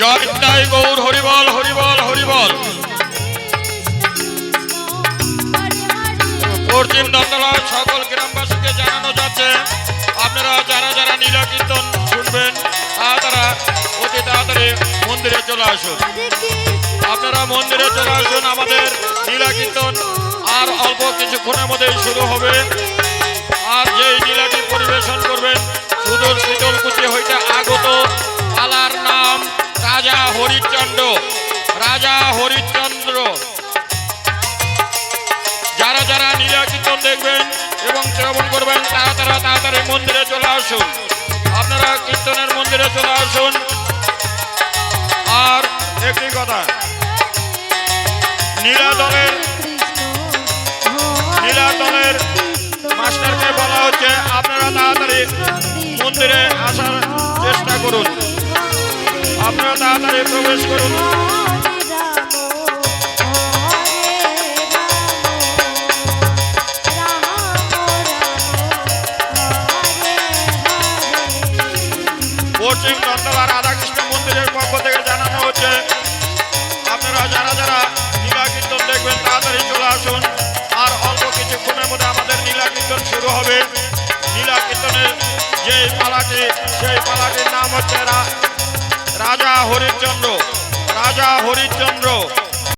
জয় হরিবল হরিবল হরিবল। পশ্চিম সকল গ্রামবাসীকে জানানো যাচ্ছে, আপনারা যারা যারা নীলা কীর্তন শুনবেন তারা অতি তাড়াতাড়ি মন্দিরে চলে আসুন। আপনারা মন্দিরে চলে আসুন, আমাদের নীলা কীর্তন আর অল্প কিছুক্ষণের মধ্যেই শুরু হবে। আর যেই নীলাটি পরিবেশন করবেন, সুদূর শীতলকুচি হইতে আগত পালার নাম রাজা হরিচন্দ্র রাজা হরিচন্দ্র যারা যারা নীলা কীর্তন দেখবেন এবং শ্রবণ করবেন, তারা তারা তাড়াতাড়ি মন্দিরে চলে আসুন। আপনারা কীর্তনের মন্দিরে চলে আসুন। আর একটি কথা নীলাদলের হচ্ছে, আপনারা তাড়াতাড়ি মন্দিরে আসার চেষ্টা করুন। আপনারা তাড়াতাড়ি প্রবেশ করুন। পশ্চিম চন্দ্রবার রাধাকৃষ্ণ মন্দিরের পক্ষ থেকে জানানো হচ্ছে, আপনারা যারা যারা কীর্তন হবে। লীলা কীর্তনের যে পালাটি সেই পালাটির নাম হচ্ছে রাজা হরিচন্দ্র রাজা হরিশ্চন্দ্র।